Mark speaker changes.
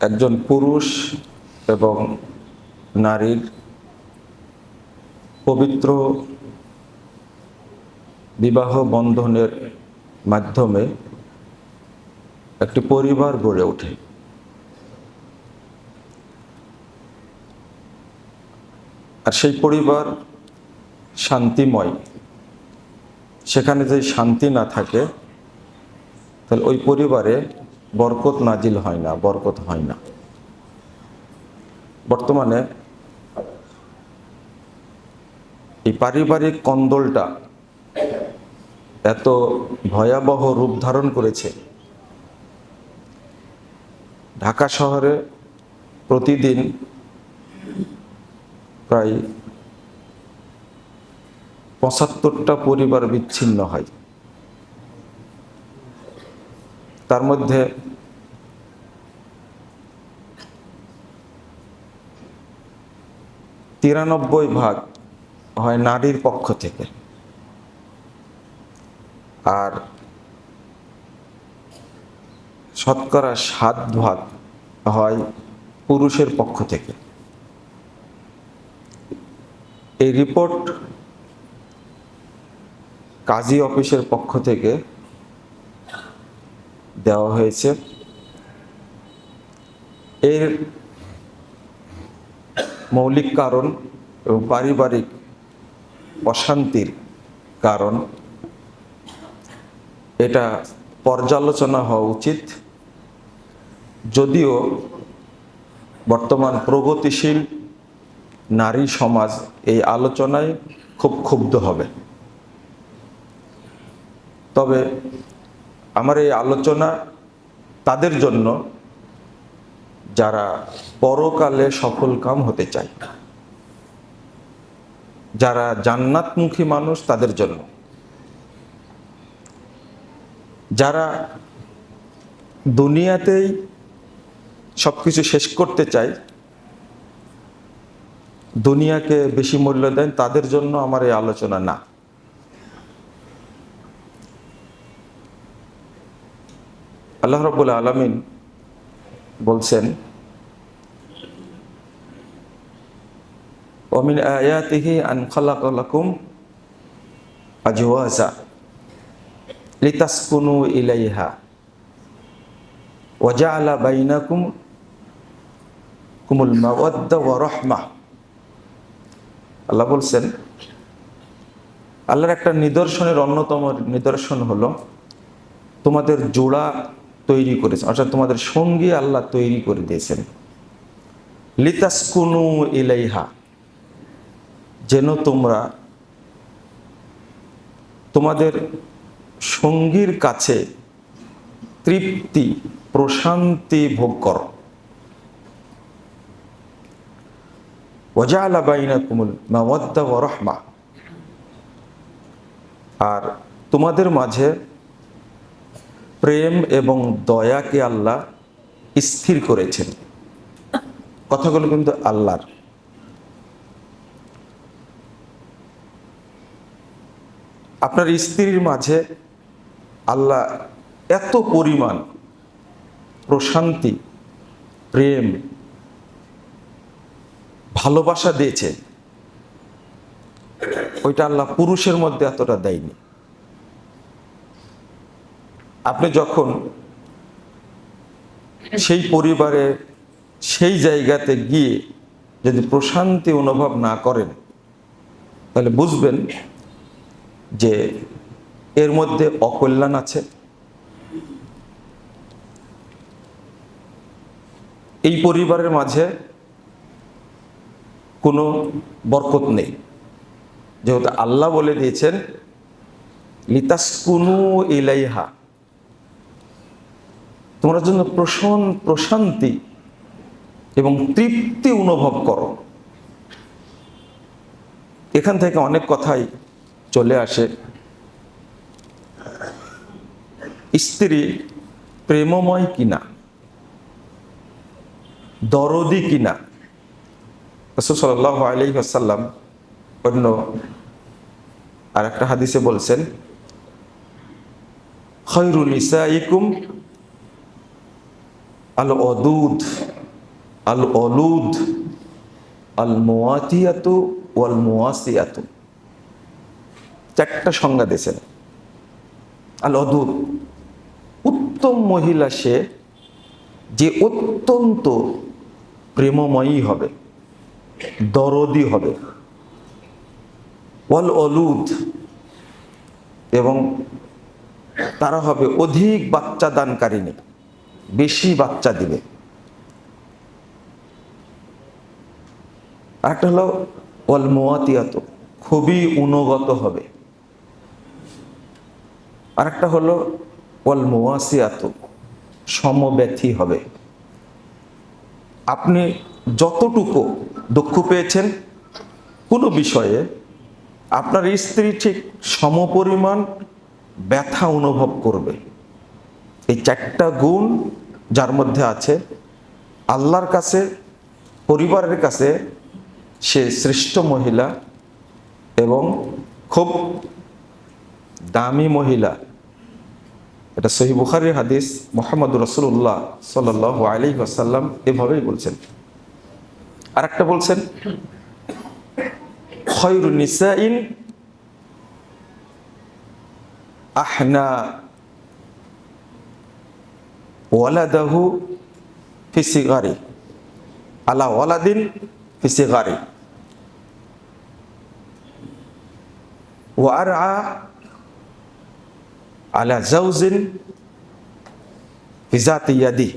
Speaker 1: একজন পুরুষ এবং নারীর পবিত্র বিবাহ বন্ধনের মাধ্যমে একটি পরিবার গড়ে ওঠে। আর সেই পরিবার শান্তিময়। সেখানে যদি শান্তি না থাকে, তাহলে ওই পরিবারে বরকত নাজিল হয় না, বরকত হয় না। বর্তমানে এই পারিবারিক কন্দলটা এত ভয়াবহ রূপ ধারণ করেছে। ঢাকা শহরে প্রতিদিন প্রায় পঁচাত্তরটা পরিবার বিচ্ছিন্ন হয়। তার মধ্যে তিরানব্বই ভাগ হয় নারীর পক্ষ থেকে। আর শতকরা সাত ভাগ হয় পুরুষের পক্ষ থেকে। এই রিপোর্ট কাজী অফিসের পক্ষ থেকে দেওয়া হয়েছে। এর মৌলিক কারণ এবং পারিবারিক অশান্তির কারণ, এটা পর্যালোচনা হওয়া উচিত। যদিও বর্তমান প্রগতিশীল নারী সমাজ এই আলোচনায় খুব ক্ষুব্ধ হবে। তবে আমার এই আলোচনা তাদের জন্য যারা পরকালে সফল কাম হতে চায়, যারা জান্নাতমুখী মানুষ তাদের জন্য। যারা দুনিয়াতেই সব কিছু শেষ করতে চায়, দুনিয়াকে বেশি মূল্য দেন, তাদের জন্য আমার এই আলোচনা না। আল্লাহ রব্বুল আলমিন বলছেন ومن آياته أن خلق لكم أجوازا لتسكنوا إليها وجعل بينكم كم المودة ورحمة আল্লাহ বলছেন আল্লাহর একটা নিদর্শনের অন্যতম নিদর্শন হলো তোমাদের জোড়া তৈরি করেছেন, অর্থাৎ তোমাদের সঙ্গী আল্লাহ তৈরি করে দিয়েছেন। লিতাসকুনু ইলাইহা, যেন তোমরা তোমাদের সঙ্গীর কাছে তৃপ্তি, প্রশান্তি ভোগ করো। ওজালা বাইনা কুমুল মাওয়াদ্দা রহমা, আর তোমাদের মাঝে প্রেম এবং দয়াকে আল্লাহ স্থির করেছেন। কথাগুলো কিন্তু আল্লাহর। আপনার স্ত্রীর মাঝে আল্লাহ এত পরিমাণ প্রশান্তি, প্রেম, ভালোবাসা দিয়েছে ওইটা আল্লাহ পুরুষের মধ্যে এতটা দেয়নি। আপনি যখন সেই পরিবারে সেই জায়গাতে গিয়ে যদি প্রশান্তি অনুভব না করেন, তাহলে বুঝবেন যে এর মধ্যে অকল্যাণ আছে। এই পরিবারের মাঝে কোনো বরকত নেই। যেহেতু আল্লাহ বলে দিয়েছেন, লিতাসকুনু ইলাইহা তোমরা জন্য প্রশন প্রশান্তি এবং তৃপ্তি অনুভব করো। এখান থেকে অনেক কথাই চলে আসে। স্ত্রী প্রেমময় কিনা? দরদি কিনা? সাল্লাহ আলি আসাল্লাম অন্য আর একটা হাদিসে বলছেন খৈরুল ইসাইকুম আল অদুদ আল অলুদ আল মোয়াতিয়াতু ওয়াল মোয়াসিয়াতু চারটা সংজ্ঞা দিয়েছেন। আল অদুদ উত্তম মহিলা সে যে অত্যন্ত প্রেমময়ী হবে, দরদি হবে। ওয়াল অলুদ এবং তারা হবে অধিক বাচ্চা দানকারিনী বেশি বাচ্চা দিবে। আরেকটা হলো, ওয়াল মোয়াতিয়াত খুবই উনগত হবে। আরেকটা হলো, ওয়াল মোয়াসিয়াত সমব্যথী হবে। আপনি যতটুকু দুঃখ পেয়েছেন, কোনো বিষয়ে আপনার স্ত্রী ঠিক সমপরিমাণ ব্যথা অনুভব করবে। এই চারটা গুণ যার মধ্যে আছে, আল্লাহর কাছে, পরিবারের কাছে সে শ্রেষ্ঠ মহিলা এবং খুব দামি মহিলা। এটা সহি বুখারির হাদিস মোহাম্মদ রসুল্লাহ সাল আলী আসাল্লাম এভাবেই বলছেন। আর একটা বলছেন খয়রু নিসাইন আহনা ওয়ালাদাহু ফিসিগারি আলা ওয়ালাদিন ফিসিগারি ওয়ার আলা জাউজিন ফিজাত ইয়াদি